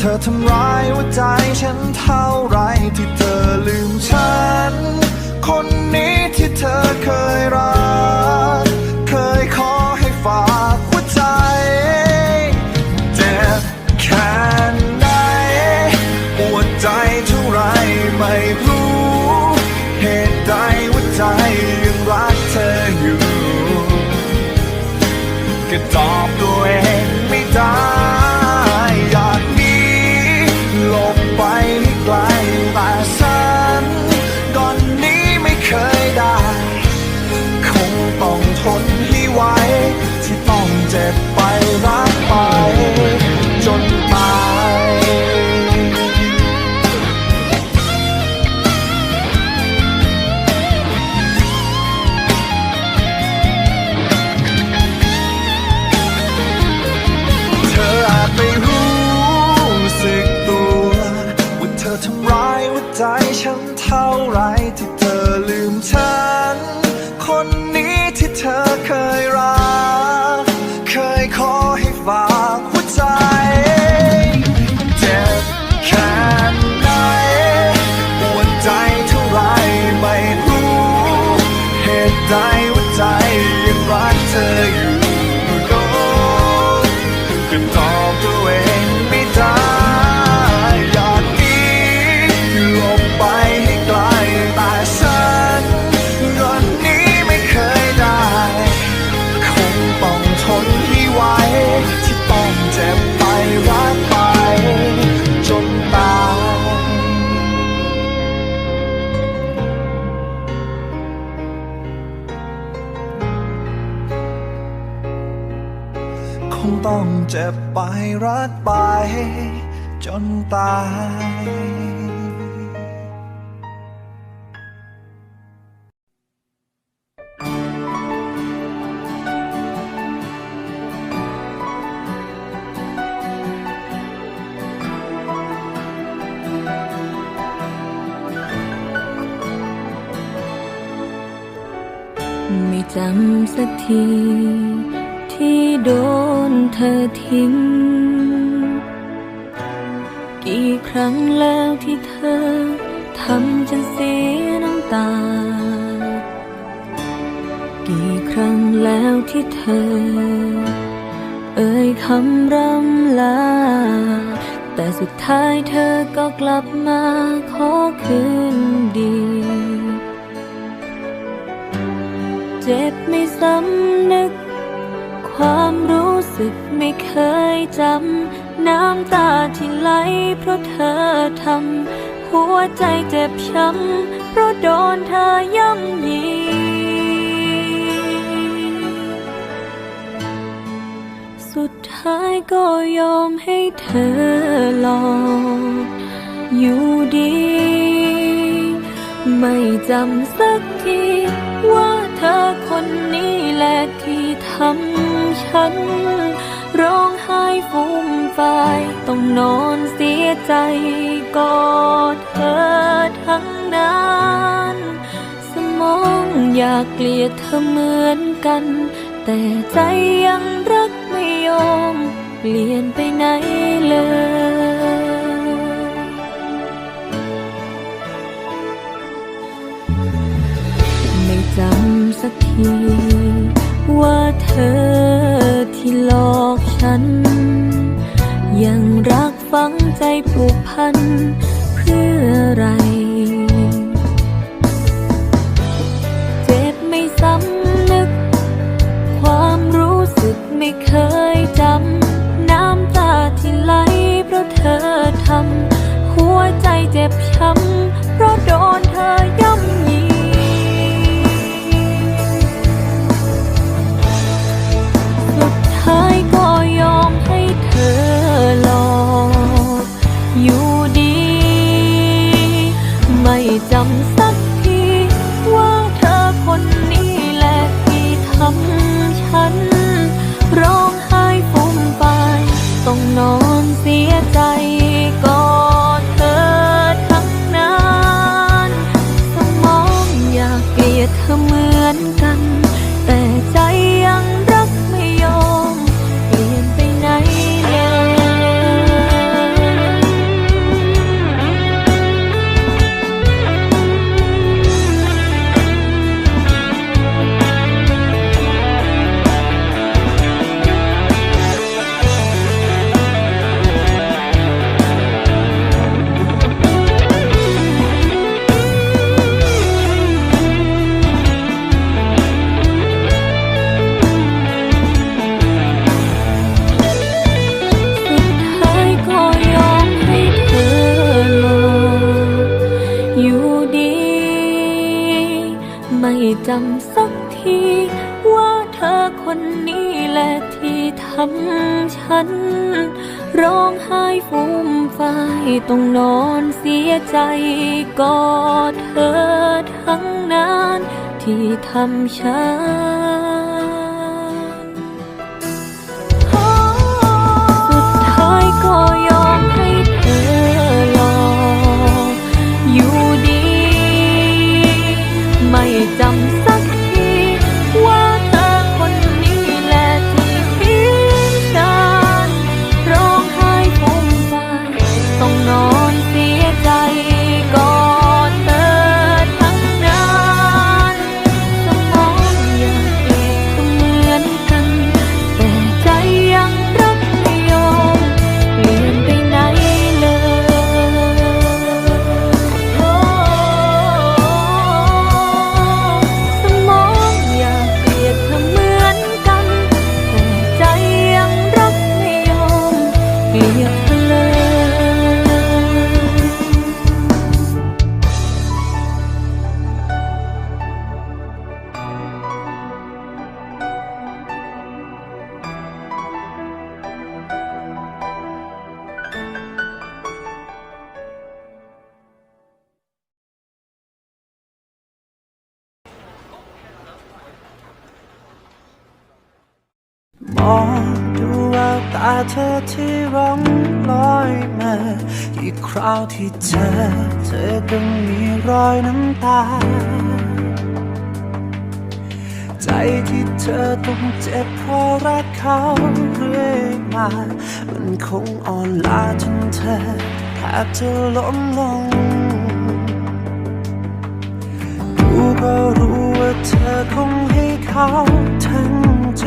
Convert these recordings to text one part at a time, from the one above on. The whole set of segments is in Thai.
เธอทำร้ายหัวใจฉันเท่าไรที่เธอลืมฉัน คนนี้ที่เธอเคยรัก เจ็บไปรักไป จนตาย ไม่จำสักที ที่โดนเธอทิ้ง กี่ครั้งแล้วที่เธอทำฉันเสียน้ำตา กี่ครั้งแล้วที่เธอ เอ่ยคำร่ำลา แต่สุดท้ายเธอก็กลับมาขอคืนดีเจ็บไม่สำนึก ความรู้สึกไม่เคยจำ น้ำตาที่ไหลเพราะเธอทำ หัวใจเจ็บช้ำ เพราะโดนเธอย่ำยีสุดท้ายก็ยอมให้เธอหลอกอยู่ดี ไม่จำสักทีว่าเธอคนนี้แหละที่ทำ ฉัน ร้องไห้ฟูมฟายต้องนอนเสียใจกอดเธอทั้งนั้นสมองอยากเกลียดเธอเหมือนกัน แต่ใจยังรักไม่ยอม เปลี่ยนไปไหนเลยไม่จำสักทีว่าเธอ ฉัน ยังรักฝังใจผูกพัน เพื่ออะไร เจ็บไม่สำนึก ความรู้สึกไม่เคยจำ น้ำตาที่ไหลเพราะเธอทำ หัวใจเจ็บช้ำ ทำฉัน องดูแววตาเธอที่ร้องลอยมากี่คราวที่เจอเธอก็มีรอยน้ำตา ใจที่เธอต้องเจ็บเพราะรักเขาเรื่อยมา มันคงอ่อนล้าจนเธอแทบจะล้มลงดูก็รู้ว่าเธอคงให้เขาทั้งใจ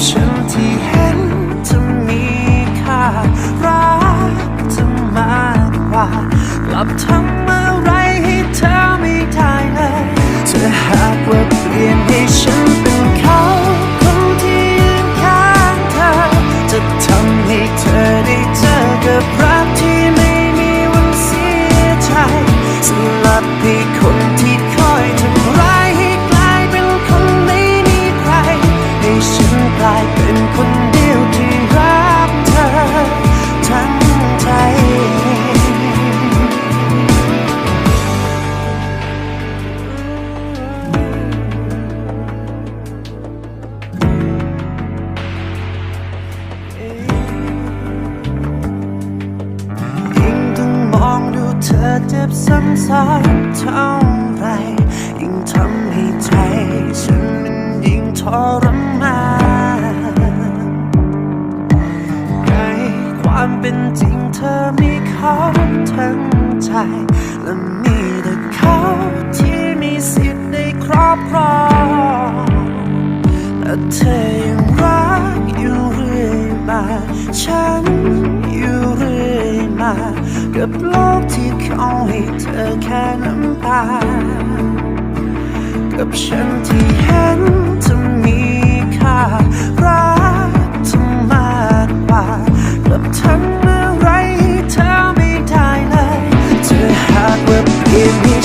กับ ซ้ำๆเท่าไรยิ่งทำให้ใจฉันมันยิ่งทรมานในความเป็นจริงเธอมีเขาทั้งใจและมีแต่เขาที่มีสิทธิ์ในครอบครองแต่เธอยังรักอยู่เรื่อยมา ฉันอยู่เรื่อยมา กับโลกที่เขาให้เธอแค่น้ำตา กับฉันที่เห็นเธอมีค่า รักเธอมากกว่ากับทำอะไรให้เธอไม่ได้เลยเธอหากว่าเพียงให้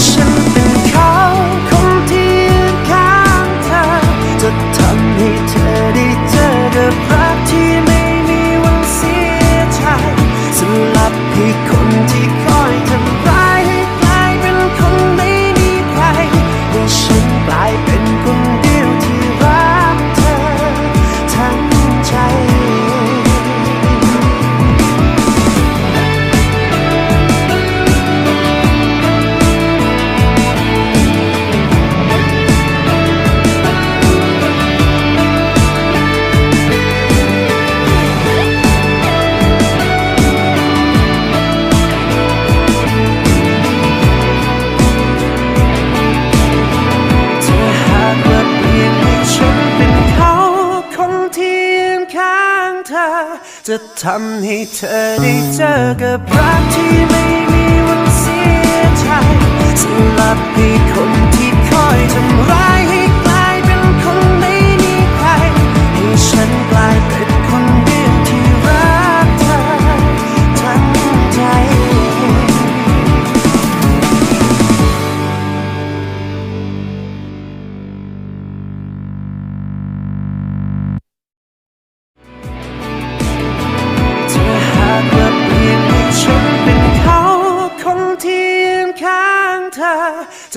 จะทำให้เธอได้เจอกับรักที่ไม่มีวันเสียใจสลับให้คนที่คอยทำร้ายให้กลายเป็นคนไม่มีใครให้ฉันกลายเป็น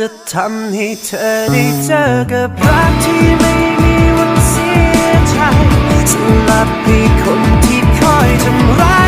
จะทำให้เธอได้เจอกับรักที่ไม่มีวันเสียใจสลับให้คนที่คอยทำร้าย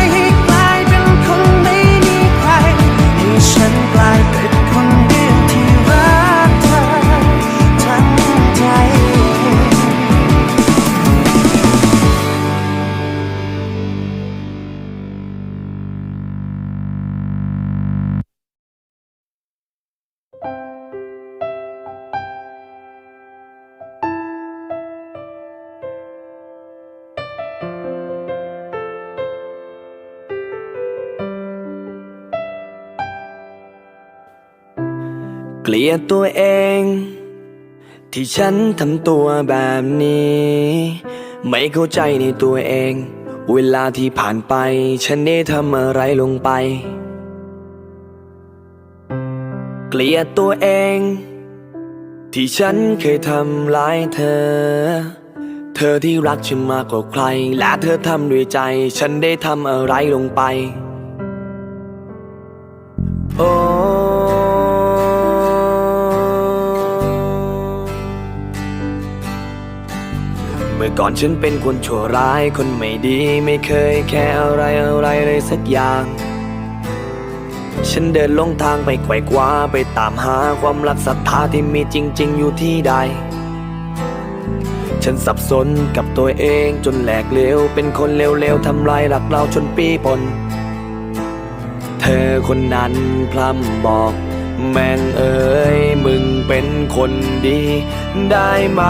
เกลียดตัวเอง ที่ฉันทำตัวแบบนี้ ไม่เข้าใจในตัวเอง เวลาที่ผ่านไป ฉันได้ทำอะไรลงไป เกลียดตัวเอง ที่ฉันเคยทำร้ายเธอ เธอที่รักฉันมากกว่าใคร และเธอทำด้วยใจ ฉันได้ทำอะไรลงไป เมื่ก่อนฉันเป็นคนชั่วร้ายคนไม่ดีไม่เคยแค่อะไรอะไรเลยสักอย่าง ฉันเดินลงทางไปไขว่คว้าไปตามหาความรักศรัทธาที่มีจริง ๆ อยู่ที่ใด ฉันสับสนกับตัวเองจนแหลกเลวเป็นคนเลวๆทำลายหลักเราจนปีปน เธอคนนั้นพร่ำบอก แม่งเอ๋ยมึงเป็นคนดีได้ไหม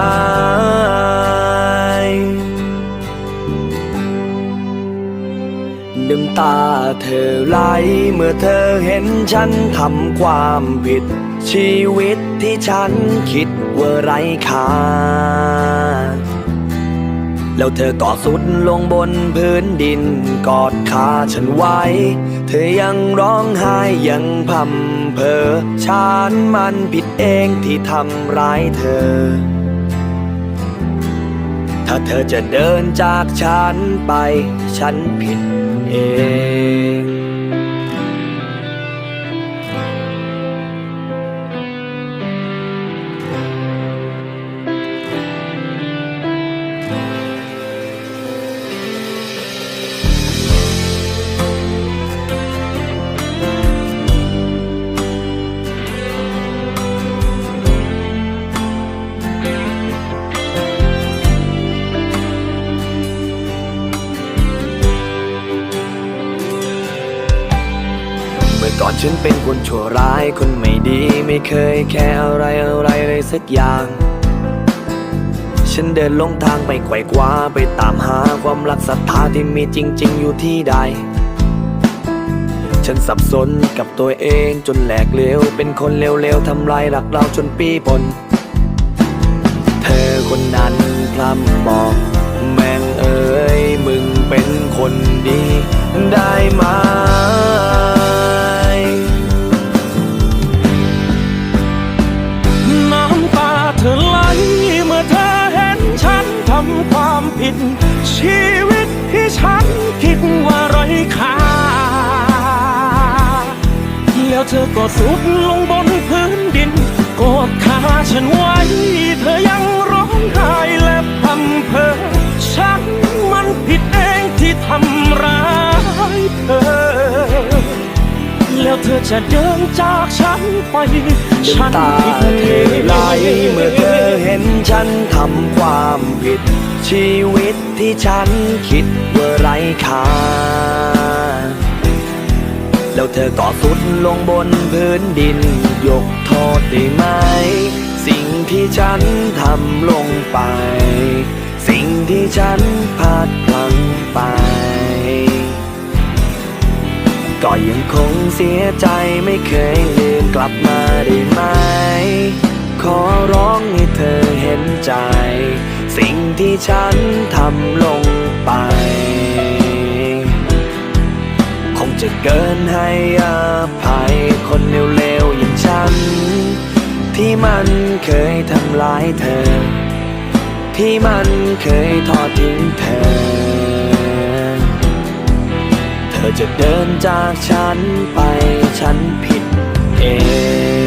น้ำตาเธอไหลเมื่อเธอเห็นฉันทำความผิด ชีวิตที่ฉันคิดว่าไร้ค่า แล้วเธอก็สุดลงบนพื้นดินกอดขาฉันไว้ เธอยังร้องไห้ยังพำเพอฉันมันผิดเองที่ทำร้ายเธอ ถ้าเธอจะเดินจากฉันไป ฉันผิดเอง ฉันเป็นคนชั่วร้ายคนไม่ดีไม่เคยแค่อะไรอะไรเลยสักอย่าง ฉันเดินลงทางไปไขว่คว้าไปตามหาความรักศรัทธาที่มีจริง ๆ อยู่ที่ใด ฉันสับสนกับตัวเองจนแหลกเลวเป็นคนเลวๆทำลายรักเราจนปีปน เธอคนนั้นพร่ำบอกแม่งเอ๋ยมึงเป็นคนดีได้ไหม ชีวิตที่ฉันคิดว่าไร้ค่า แล้วเธอก็สุดลงบนพื้นดินกอดขาฉันไว้ เธอยังร้องไห้และพำเพอฉันมันผิดเองที่ทำร้ายเธอ แล้วเธอจะเดินจากฉันไป ฉันตาผิดเธเออง ไหลเมื่อเธอเห็นฉันทำความผิด ชีวิตที่ฉันคิดว่าไร้ค่า แล้วเธอก็สุดลงบนพื้นดิน ยกโทษได้ไหม สิ่งที่ฉันทำลงไป สิ่งที่ฉันพลาดพลั้งไป ก็ยังคงเสียใจไม่เคยลืมกลับมาได้ไหม ขอร้องให้เธอเห็นใจ สิ่งที่ฉันทำลงไป คงจะเกินให้อภัยคนเร็วๆอย่างฉัน ที่มันเคยทำร้ายเธอ ที่มันเคยทอดทิ้งเธอ เธอจะเดินจากฉันไปฉันผิดเอง